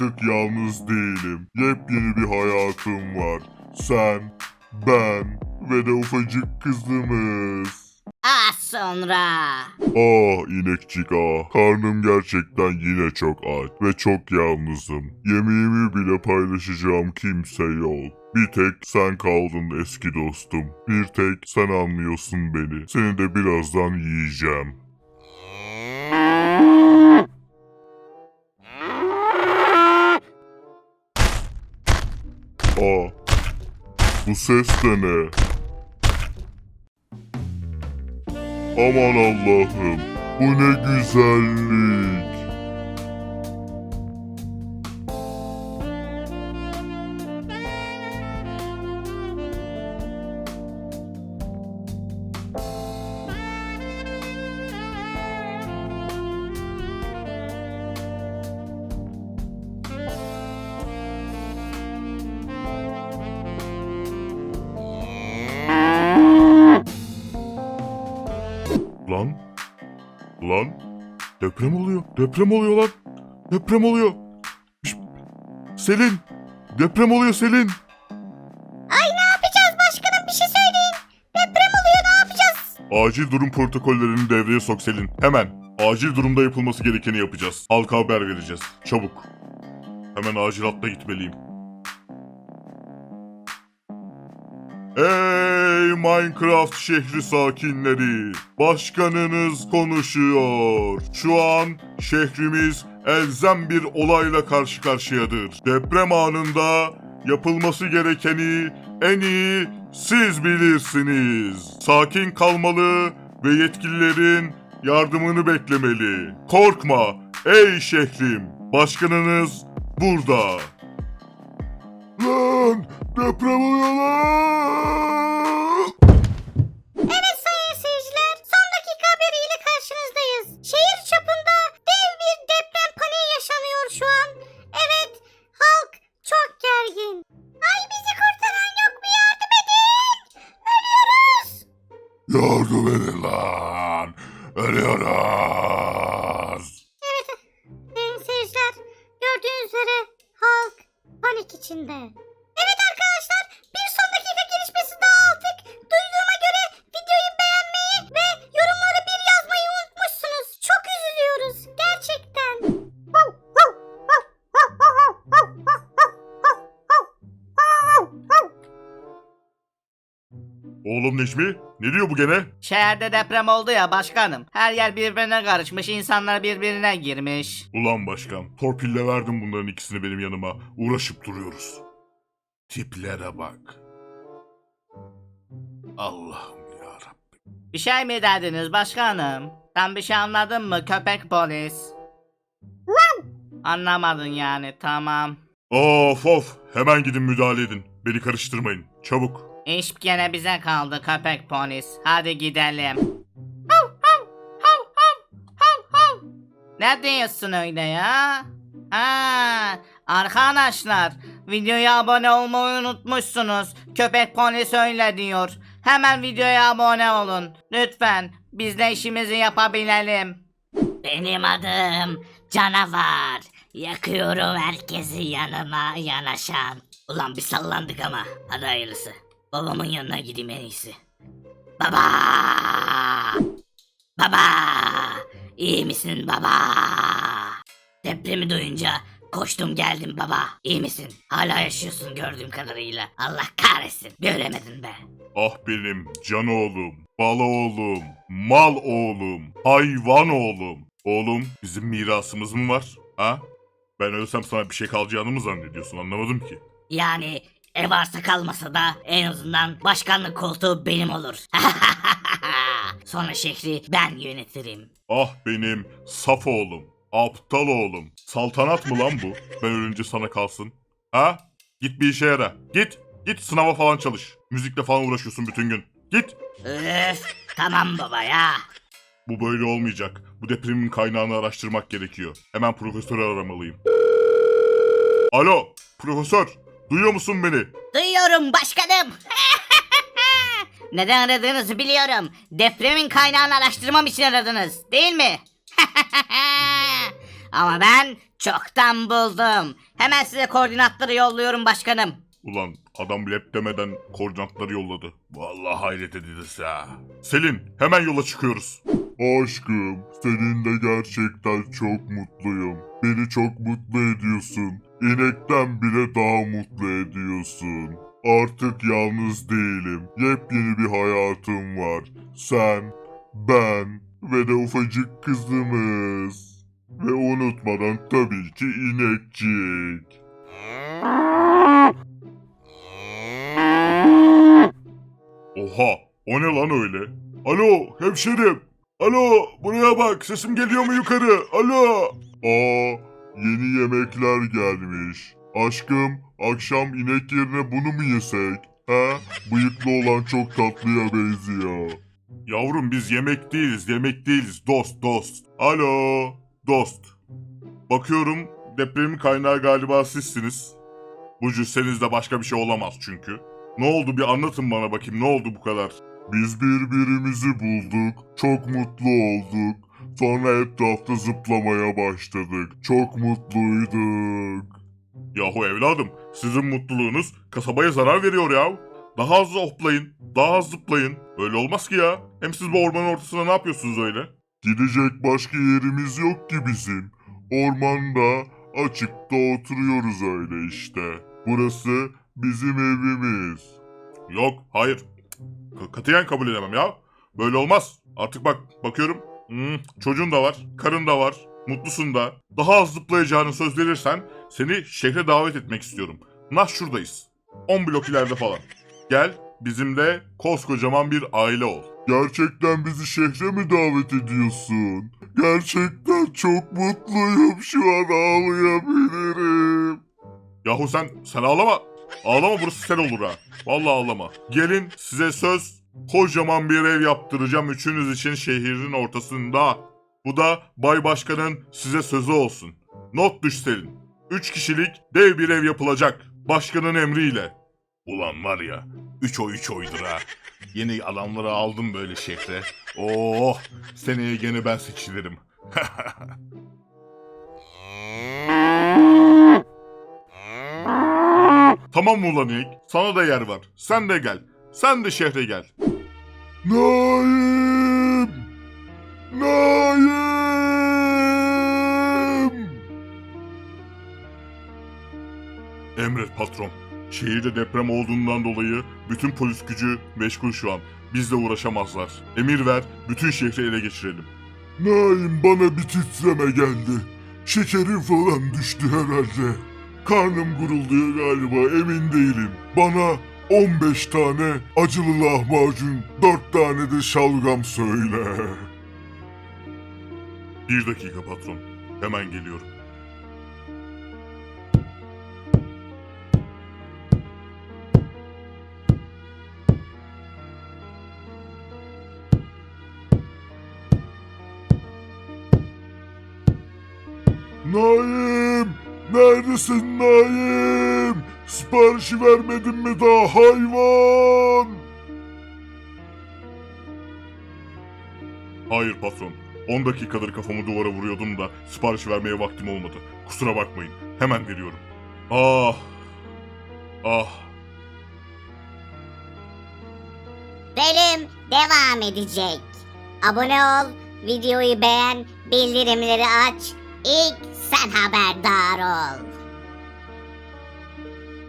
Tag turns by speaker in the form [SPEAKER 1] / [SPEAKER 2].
[SPEAKER 1] Artık yalnız değilim. Yepyeni bir hayatım var. Sen, ben ve de ufacık kızımız.
[SPEAKER 2] Az sonra.
[SPEAKER 1] Ah inekçik ah. Karnım gerçekten yine çok aç ve çok yalnızım. Yemeğimi bile paylaşacağım kimse yok. Bir tek sen kaldın eski dostum. Bir tek sen anlıyorsun beni. Seni de birazdan yiyeceğim. Aa, bu ses de ne? Aman Allah'ım, bu ne güzellik. Lan, deprem oluyor, deprem oluyor lan, deprem oluyor. Şşt, Selin, deprem oluyor Selin.
[SPEAKER 2] Ay ne yapacağız başkanım bir şey söyleyin. Deprem oluyor ne yapacağız?
[SPEAKER 1] Acil durum protokollerini devreye sok Selin. Hemen. Acil durumda yapılması gerekeni yapacağız. Halka haber vereceğiz. Çabuk. Hemen acil hatta gitmeliyim. Ey Minecraft şehri sakinleri! Başkanınız konuşuyor. Şu an şehrimiz elzem bir olayla karşı karşıyadır. Deprem anında yapılması gerekeni en iyi siz bilirsiniz. Sakin kalmalı ve yetkililerin yardımını beklemeli. Korkma ey şehrim. Başkanınız burada. Lan deprem oluyor lan.
[SPEAKER 2] Yardım edin
[SPEAKER 1] lan. Ölüyoruz. Oğlum Necmi ne diyor bu gene?
[SPEAKER 3] Şehirde deprem oldu ya başkanım. Her yer birbirine karışmış, insanlar birbirine girmiş.
[SPEAKER 1] Ulan başkan torpille verdim bunların ikisini benim yanıma. Uğraşıp duruyoruz. Tiplere bak. Allah'ım yarabbim.
[SPEAKER 3] Bir şey mi dediniz başkanım? Sen bir şey anladın mı köpek polis? Anlamadın yani tamam.
[SPEAKER 1] Of of hemen gidin müdahale edin. Beni karıştırmayın. Çabuk.
[SPEAKER 3] İş gene bize kaldı köpek polis. Hadi gidelim. Ne diyorsun öyle ya? Ha, arkadaşlar videoya abone olmayı unutmuşsunuz. Köpek polis öyle diyor. Hemen videoya abone olun. Lütfen biz de işimizi yapabilelim.
[SPEAKER 2] Benim adım canavar. Yakıyorum herkesi yanıma yanaşan. Ulan bir sallandık ama. Hadi hayırlısı. Babamın yanına gideyim en iyisi. Baba! Baba! İyi misin baba? Depremi duyunca koştum geldim baba. İyi misin? Hala yaşıyorsun gördüğüm kadarıyla. Allah kahretsin. Göremedin be.
[SPEAKER 1] Ah benim can oğlum, bal oğlum, mal oğlum, hayvan oğlum. Oğlum bizim mirasımız mı var? Ha? Ben ölsem sana bir şey kalacağını mı zannediyorsun anlamadım ki.
[SPEAKER 2] Yani ev arsa kalmasa da en azından başkanlık koltuğu benim olur. Sonra şehri ben yönetirim.
[SPEAKER 1] Ah benim saf oğlum, aptal oğlum. Saltanat mı lan bu? Ben ölünce sana kalsın. Ha? Git bir işe yara. Git. Git sınava falan çalış. Müzikle falan uğraşıyorsun bütün gün. Git.
[SPEAKER 2] Öf, tamam baba ya.
[SPEAKER 1] Bu böyle olmayacak. Bu depremin kaynağını araştırmak gerekiyor. Hemen profesörü aramalıyım. Alo, profesör. Duyuyor musun beni?
[SPEAKER 2] Duyuyorum başkanım. Neden aradığınızı biliyorum. Depremin kaynağını araştırmam için aradınız, değil mi?
[SPEAKER 3] Ama ben çoktan buldum. Hemen size koordinatları yolluyorum başkanım.
[SPEAKER 1] Ulan adam rap demeden koordinatları yolladı. Vallahi hayret edilirse ha. Selin hemen yola çıkıyoruz. Aşkım seninle gerçekten çok mutluyum. Beni çok mutlu ediyorsun. İnekten bile daha mutlu ediyorsun. Artık yalnız değilim. Yepyeni bir hayatım var. Sen, ben ve de ufacık kızımız. Ve unutmadan tabii ki inekcik. Oha o ne lan öyle? Alo hemşerim. Alo buraya bak sesim geliyor mu yukarı? Alo. Aa yeni yemekler gelmiş. Aşkım akşam inek yerine bunu mu yesek? He? Bıyıklı olan çok tatlıya benziyor. Yavrum biz yemek değiliz yemek değiliz dost dost. Alo dost. Bakıyorum depremin kaynağı galiba sizsiniz. Bu cüssenizde başka bir şey olamaz çünkü. Ne oldu bir anlatın bana bakayım ne oldu bu kadar? Biz birbirimizi bulduk, çok mutlu olduk. Sonra etrafta zıplamaya başladık. Çok mutluyduk. Yahu evladım, sizin mutluluğunuz kasabaya zarar veriyor ya. Daha hızlı hoplayın, daha hızlı zıplayın. Öyle olmaz ki ya. Hem siz bu ormanın ortasında ne yapıyorsunuz öyle? Gidecek başka yerimiz yok ki bizim. Ormanda, açıkta oturuyoruz öyle işte. Burası bizim evimiz. Yok, hayır. Katiyen kabul edemem ya. Böyle olmaz. Artık bak, bakıyorum. Hmm, çocuğun da var, karın da var, mutlusun da. Daha az zıplayacağını söz verirsen seni şehre davet etmek istiyorum. Nah şuradayız. 10 blok ileride falan. Gel, bizimle koskocaman bir aile ol. Gerçekten bizi şehre mi davet ediyorsun? Gerçekten çok mutluyum şu an ağlayabilirim. Yahu sen, sen ağlama. Ağlama burası sen olur ha. Vallahi ağlama. Gelin size söz kocaman bir ev yaptıracağım üçünüz için şehrin ortasında. Bu da Bay Başkan'ın size sözü olsun. Not düş Selin. Üç kişilik dev bir ev yapılacak. Başkanın emriyle. Ulan var ya, üç oy üç oydur ha. Yeni adamları aldım böyle şehre. Oh, seneye gene ben seçilirim. Tamam ulan inek? Sana da yer var. Sen de gel. Sen de şehre gel. Naim! Naim! Emret patron. Şehirde deprem olduğundan dolayı bütün polis gücü meşgul şu an. Bizle uğraşamazlar. Emir ver, bütün şehri ele geçirelim. Naim bana bir titreme geldi. Şekerim falan düştü herhalde. Karnım gurulduyor galiba emin değilim. Bana 15 tane acılı lahmacun, 4 tane de şalgam söyle. Bir dakika patron. Hemen geliyorum. Naim! Neredesin Naim? Siparişi vermedin mi daha hayvan? Hayır patron. 10 dakikadır kafamı duvara vuruyordum da sipariş vermeye vaktim olmadı. Kusura bakmayın. Hemen veriyorum. Ah. Ah.
[SPEAKER 2] Bölüm devam edecek. Abone ol, videoyu beğen, bildirimleri aç. İlk sen haberdar ol.